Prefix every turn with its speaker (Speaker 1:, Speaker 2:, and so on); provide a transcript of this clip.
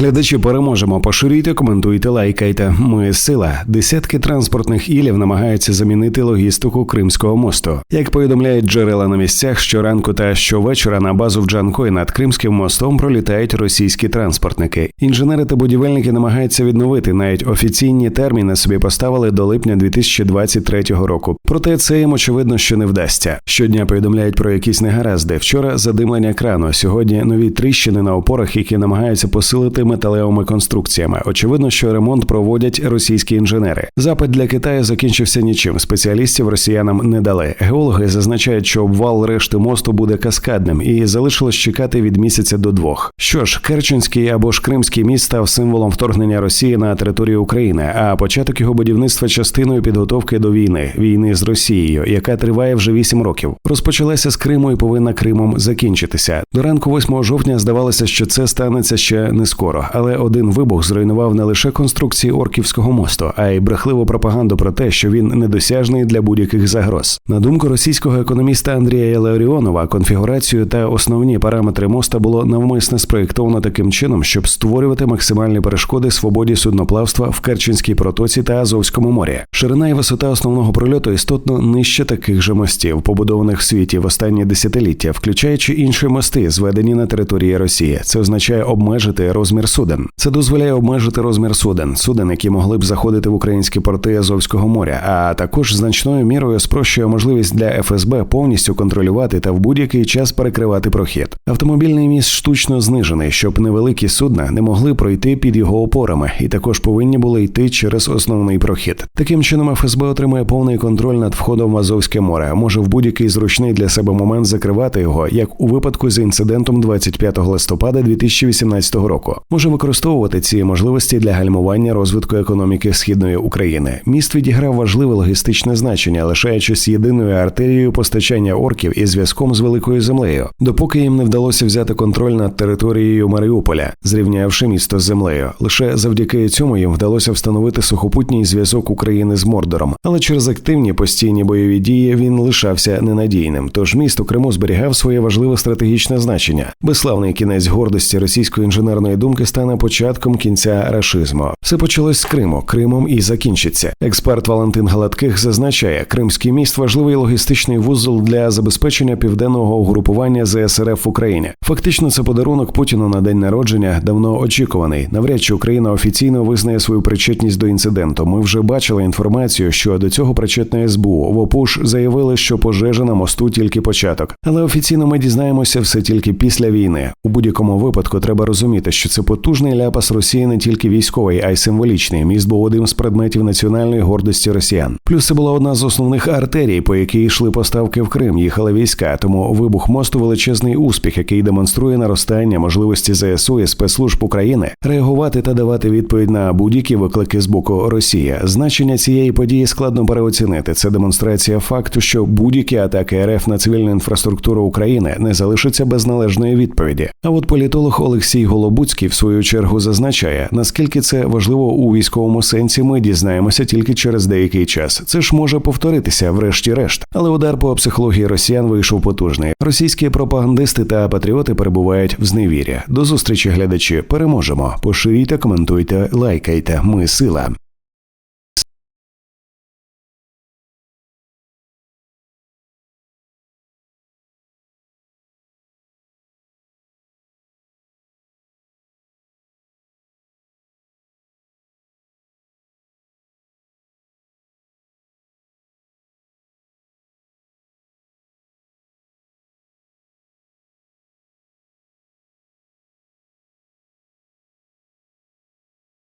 Speaker 1: глядачі переможемо. Поширюйте, коментуйте, лайкайте. Ми сила. Десятки транспортних ілів намагаються замінити логістику Кримського мосту. Як повідомляють джерела на місцях, щоранку та щовечора на базу в Джанкой над Кримським мостом пролітають російські транспортники. Інженери та будівельники намагаються відновити навіть офіційні терміни собі поставили до липня 2023 року. Проте це їм очевидно, що не вдасться. Щодня повідомляють про якісь негаразди. Вчора задимлення крану. Сьогодні нові тріщини на опорах, які намагаються посилити металевими конструкціями. Очевидно, що ремонт проводять російські інженери. Запит для Китаю закінчився нічим. Спеціалістів росіянам не дали. Геологи зазначають, що обвал решти мосту буде каскадним, і залишилось чекати від місяця до двох. Що ж, Керченський або ж Кримський міст став символом вторгнення Росії на територію України, а початок його будівництва частиною підготовки до війни війни з Росією, яка триває вже вісім років. Розпочалася з Криму і повинна Кримом закінчитися. До ранку 8 жовтня здавалося, що це станеться ще не скоро, але один вибух зруйнував не лише конструкції Орківського мосту, а й брехливу пропаганду про те, що він недосяжний для будь-яких загроз. На думку російського економіста Андрія Леоріонова, конфігурацію та основні параметри моста було навмисно спроєктовано таким чином, щоб створювати максимальні перешкоди свободі судноплавства в Керченській протоці та Азовському морі. Ширина і висота основного прольоту істотно нижче таких же мостів, побудованих в світі в останні десятиліття, включаючи інші мости, зведені на території Росії. Це означає обмежити розмір суден. Це дозволяє обмежити розмір суден, суден, які могли б заходити в українські порти Азовського моря, а також значною мірою спрощує можливість для ФСБ повністю контролювати та в будь-який час перекривати прохід. Автомобільний міст штучно знижений, щоб невеликі судна не могли пройти під його опорами, і також повинні були йти через основний прохід. Таким чином, ФСБ отримує повний контроль над входом в Азовське море, може в будь-який зручний для себе момент закривати його, як у випадку з інцидентом 25 листопада 2018 року. Може використовувати ці можливості для гальмування розвитку економіки східної України. Міст відіграв важливе логістичне значення, лишаючись єдиною артерією постачання орків і зв'язком з великою землею, допоки їм не вдалося взяти контроль над територією Маріуполя, зрівнявши місто з землею. Лише завдяки цьому їм вдалося встановити сухопутній зв'язок України з Мордором, але через активні постійні бойові дії він лишався ненадійним. Тож міст у Криму зберігав своє важливе стратегічне значення. Безславний кінець гордості російської інженерної думки стане початком кінця рашизму. Все почалось з Криму, Кримом і закінчиться. Експерт Валентин Галатких зазначає, Кримський міст важливий логістичний вузол для забезпечення південного угрупування ЗСРФ в Україні. Фактично, це подарунок Путіну на день народження давно очікуваний. Навряд чи Україна офіційно визнає свою причетність до інциденту. Ми вже бачили інформацію, що до цього причетне СБУ. В ОПУШ заявили, що пожежа на мосту тільки початок, але офіційно ми дізнаємося все тільки після війни. У будь-якому випадку треба розуміти, що це потужний ляпас Росії не тільки військовий, а й символічний. Міст був одним з предметів національної гордості росіян. Плюс це була одна з основних артерій, по якій йшли поставки в Крим. Їхали війська. Тому вибух мосту величезний успіх, який демонструє наростання можливості ЗСУ і спецслужб України реагувати та давати відповідь на будь-які виклики з боку Росії. Значення цієї події складно переоцінити. Це демонстрація факту, що будь-які атаки РФ на цивільну інфраструктуру України не залишаться без належної відповіді. А от політолог Олексій Голобуцький в свою чергу зазначає, наскільки це важливо у військовому сенсі, ми дізнаємося тільки через деякий час. Це ж може повторитися, врешті-решт. Але удар по психології росіян вийшов потужний. Російські пропагандисти та патріоти перебувають в зневірі. До зустрічі, глядачі. Переможемо. Поширюйте, коментуйте, лайкайте. Ми сила.